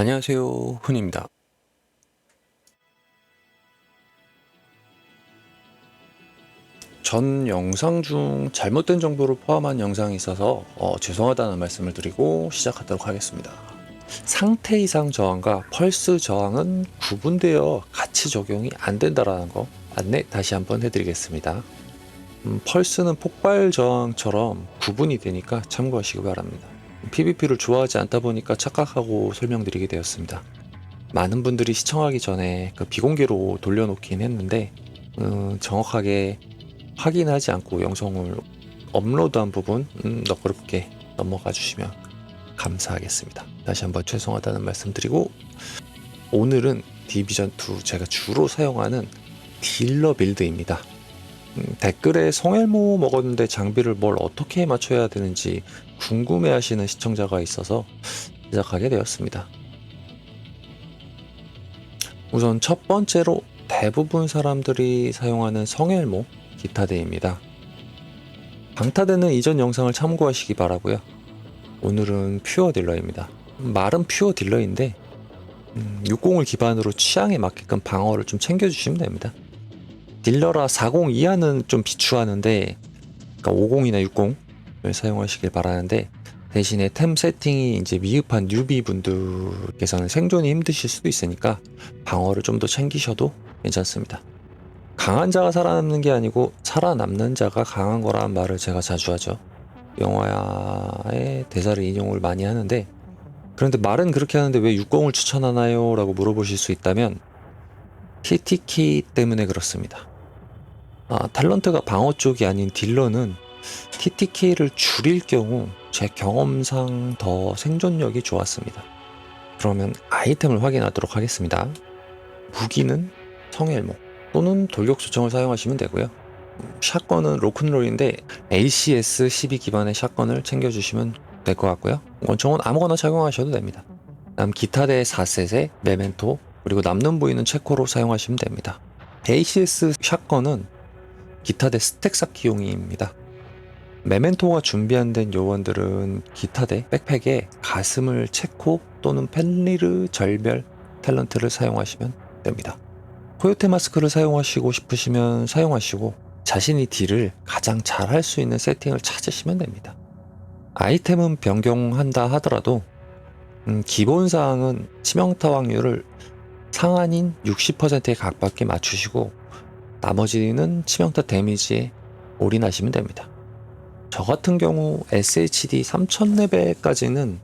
안녕하세요. 훈입니다. 전 영상 중 잘못된 정보를 포함한 영상이 있어서 어, 죄송하다는 말씀을 드리고 시작하도록 하겠습니다. 상태 이상 저항과 펄스 저항은 구분되어 같이 적용이 안 된다라는 거 안내 다시 한번 해드리겠습니다. 음, 펄스는 폭발 저항처럼 구분이 되니까 참고하시기 바랍니다 PVP를 좋아하지 않다 보니까 착각하고 설명드리게 되었습니다. 많은 분들이 시청하기 전에 그 비공개로 돌려놓긴 했는데 음, 정확하게 확인하지 않고 영상을 업로드한 부분 음, 너그럽게 넘어가 주시면 감사하겠습니다. 다시 한번 죄송하다는 말씀드리고 오늘은 디비전 2 제가 주로 사용하는 딜러 빌드입니다. 음, 댓글에 성엘모 먹었는데 장비를 뭘 어떻게 맞춰야 되는지 궁금해하시는 시청자가 있어서 시작하게 되었습니다. 우선 첫 번째로 대부분 사람들이 사용하는 성엘모 기타대입니다. 방타대는 이전 영상을 참고하시기 바라고요. 오늘은 퓨어 딜러입니다. 말은 퓨어 딜러인데 음, 60을 기반으로 취향에 맞게끔 방어를 좀 챙겨주시면 됩니다. 딜러라 40 이하는 좀 비추하는데 그러니까 50이나 60을 사용하시길 바라는데 대신에 템 세팅이 이제 미흡한 뉴비 분들께서는 생존이 힘드실 수도 있으니까 방어를 좀 더 챙기셔도 괜찮습니다. 강한 자가 살아남는 게 아니고 살아남는 자가 강한 거라는 말을 제가 자주 하죠. 영화의 대사를 인용을 많이 하는데 그런데 말은 그렇게 하는데 왜 60을 추천하나요? 라고 물어보실 수 있다면 TTK 때문에 그렇습니다. 아, 탤런트가 방어 쪽이 아닌 딜러는 TTK를 줄일 경우 제 경험상 더 생존력이 좋았습니다. 그러면 아이템을 확인하도록 하겠습니다. 무기는 성엘모 또는 돌격 소총을 사용하시면 되고요. 샷건은 로큰롤인데 ACS 12 기반의 샷건을 챙겨주시면 될 것 같고요. 권총은 아무거나 착용하셔도 됩니다. 다음 기타대 4셋에 메멘토 그리고 남는 부위는 체코로 사용하시면 됩니다. ACS 샷건은 기타 대 스택 쌓기용입니다. 메멘토가 준비한 된 요원들은 기타 대 백팩에 가슴을 체코 또는 펜리르 절멸 탤런트를 사용하시면 됩니다. 코요테 마스크를 사용하시고 싶으시면 사용하시고 자신이 딜을 가장 잘 할 수 있는 세팅을 찾으시면 됩니다. 아이템은 변경한다 하더라도 음, 기본 사항은 치명타 확률을 상한인 60%에 가깝게 맞추시고 나머지는 치명타 데미지에 올인하시면 됩니다. 저 같은 경우 SHD 3000레벨까지는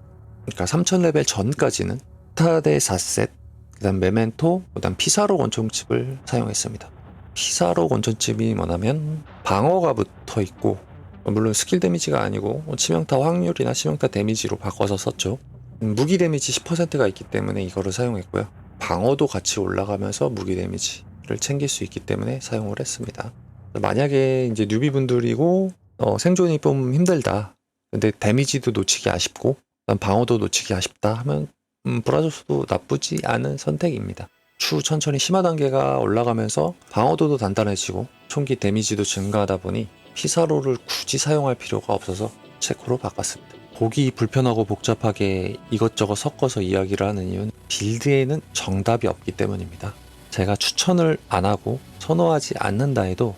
그러니까 3000레벨 전까지는 타대 4셋 그다음 메멘토 그다음 피사로 권총칩을 사용했습니다. 피사로 권총칩이 뭐냐면 방어가 붙어 있고 물론 스킬 데미지가 아니고 치명타 확률이나 치명타 데미지로 바꿔서 썼죠. 무기 데미지 10%가 있기 때문에 이거를 사용했고요. 방어도 같이 올라가면서 무기 데미지 를 챙길 수 있기 때문에 사용을 했습니다. 만약에 이제 뉴비 분들이고 어, 생존이 좀 힘들다. 근데 데미지도 놓치기 아쉽고 방어도 놓치기 아쉽다 하면 음, 브라조스도 나쁘지 않은 선택입니다. 추후 천천히 심화 단계가 올라가면서 방어도도 단단해지고 총기 데미지도 증가하다 보니 피사로를 굳이 사용할 필요가 없어서 체코로 바꿨습니다. 보기 불편하고 복잡하게 이것저것 섞어서 이야기를 하는 이유는 빌드에는 정답이 없기 때문입니다. 제가 추천을 안 하고 선호하지 않는다 해도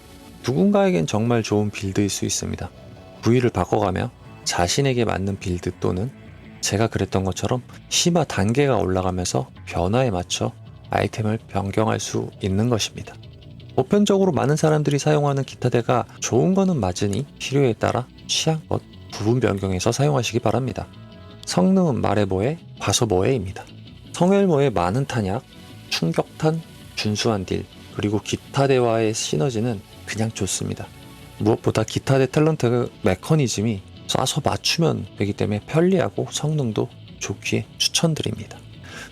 누군가에겐 정말 좋은 빌드일 수 있습니다. 부위를 바꿔가며 자신에게 맞는 빌드 또는 제가 그랬던 것처럼 심화 단계가 올라가면서 변화에 맞춰 아이템을 변경할 수 있는 것입니다. 보편적으로 많은 사람들이 사용하는 기타대가 좋은 거는 맞으니 필요에 따라 취향껏 부분 변경해서 사용하시기 바랍니다. 성능은 말해보에 과소보에입니다. 성엘모의 많은 탄약, 충격탄, 준수한 딜, 그리고 기타대와의 시너지는 그냥 좋습니다. 무엇보다 기타대 탤런트 메커니즘이 쏴서 맞추면 되기 때문에 편리하고 성능도 좋기에 추천드립니다.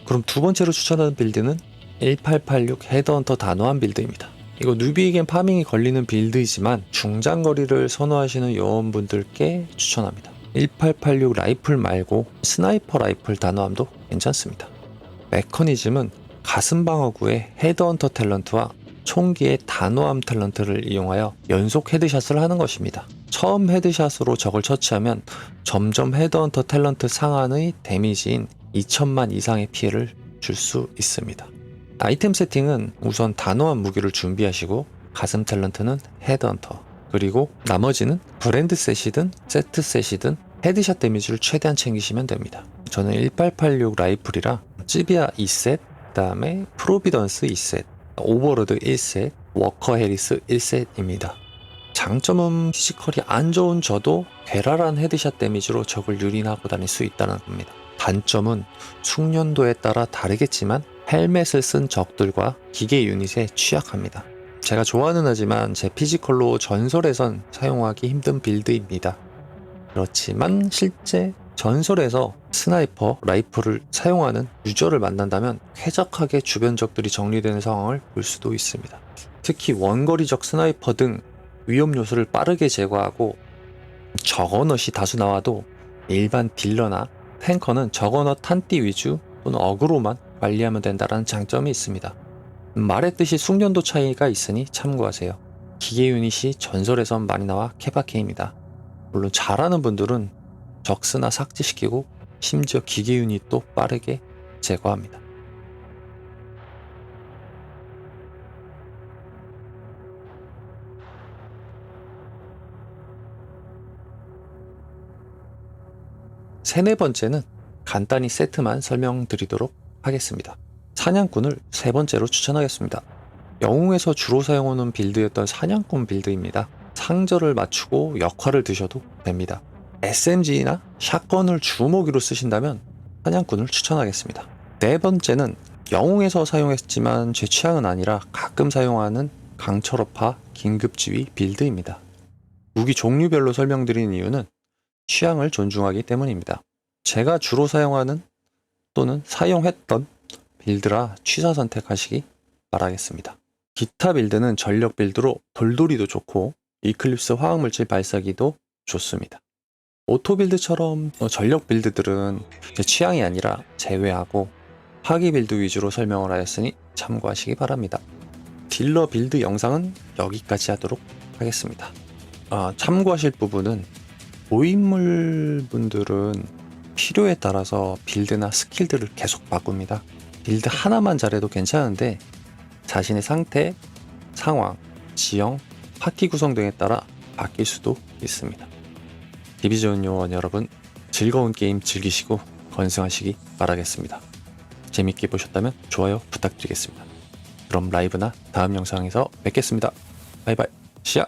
그럼 두 번째로 추천하는 빌드는 1886 헤드헌터 단호한 빌드입니다. 이거 뉴비에겐 파밍이 걸리는 빌드이지만 중장거리를 선호하시는 요원분들께 추천합니다. 1886 라이플 말고 스나이퍼 라이플 단호함도 괜찮습니다. 메커니즘은 가슴 방어구의 헤드헌터 탤런트와 총기의 단호함 탤런트를 이용하여 연속 헤드샷을 하는 것입니다. 처음 헤드샷으로 적을 처치하면 점점 헤드헌터 탤런트 상한의 데미지인 2천만 이상의 피해를 줄 수 있습니다. 아이템 세팅은 우선 단호한 무기를 준비하시고 가슴 탤런트는 헤드헌터 그리고 나머지는 브랜드 셋이든 세트 셋이든 헤드샷 데미지를 최대한 챙기시면 됩니다. 저는 1886 라이플이라 찌비아 2셋, 그 다음에 프로비던스 2셋, 오버로드 1셋, 워커 해리스 1셋입니다. 장점은 피지컬이 안 좋은 저도 괴랄한 헤드샷 데미지로 적을 유린하고 다닐 수 있다는 겁니다. 단점은 숙련도에 따라 다르겠지만 헬멧을 쓴 적들과 기계 유닛에 취약합니다. 제가 좋아는 하지만 제 피지컬로 전설에선 사용하기 힘든 빌드입니다. 그렇지만 실제 전설에서 스나이퍼 라이플을 사용하는 유저를 만난다면 쾌적하게 주변 적들이 정리되는 상황을 볼 수도 있습니다. 특히 원거리적 스나이퍼 등 위험 요소를 빠르게 제거하고 저거넛이 다수 나와도 일반 딜러나 탱커는 저거넛 탄띠 위주 또는 어그로만 관리하면 된다는 장점이 있습니다. 말했듯이 숙련도 차이가 있으니 참고하세요. 기계 유닛이 전설에선 많이 나와 케바케입니다. 물론 잘하는 분들은 적스나 삭제시키고 심지어 기계 유닛도 빠르게 제거합니다. 세네 번째는 간단히 세트만 설명드리도록 하겠습니다. 사냥꾼을 세 번째로 추천하겠습니다. 영웅에서 주로 사용하는 빌드였던 사냥꾼 빌드입니다. 상절을 맞추고 역할을 드셔도 됩니다. SMG나 샷건을 주무기로 쓰신다면 사냥꾼을 추천하겠습니다. 네 번째는 영웅에서 사용했지만 제 취향은 아니라 가끔 사용하는 강철업파 긴급지휘 빌드입니다. 무기 종류별로 설명드리는 이유는 취향을 존중하기 때문입니다. 제가 주로 사용하는 또는 사용했던 빌드라 취사 선택하시기 바라겠습니다. 기타 빌드는 전력 빌드로 돌돌이도 좋고 이클립스 화학물질 발사기도 좋습니다. 오토 빌드처럼 어, 전력 빌드들은 제 취향이 아니라 제외하고 화기 빌드 위주로 설명을 하였으니 참고하시기 바랍니다. 딜러 빌드 영상은 여기까지 하도록 하겠습니다. 아, 참고하실 부분은 고인물 분들은 필요에 따라서 빌드나 스킬들을 계속 바꿉니다. 빌드 하나만 잘해도 괜찮은데 자신의 상태, 상황, 지형, 파티 구성 등에 따라 바뀔 수도 있습니다. 디비전 요원 여러분 즐거운 게임 즐기시고 건승하시기 바라겠습니다. 재밌게 보셨다면 좋아요 부탁드리겠습니다. 그럼 라이브나 다음 영상에서 뵙겠습니다. 바이바이. 시야.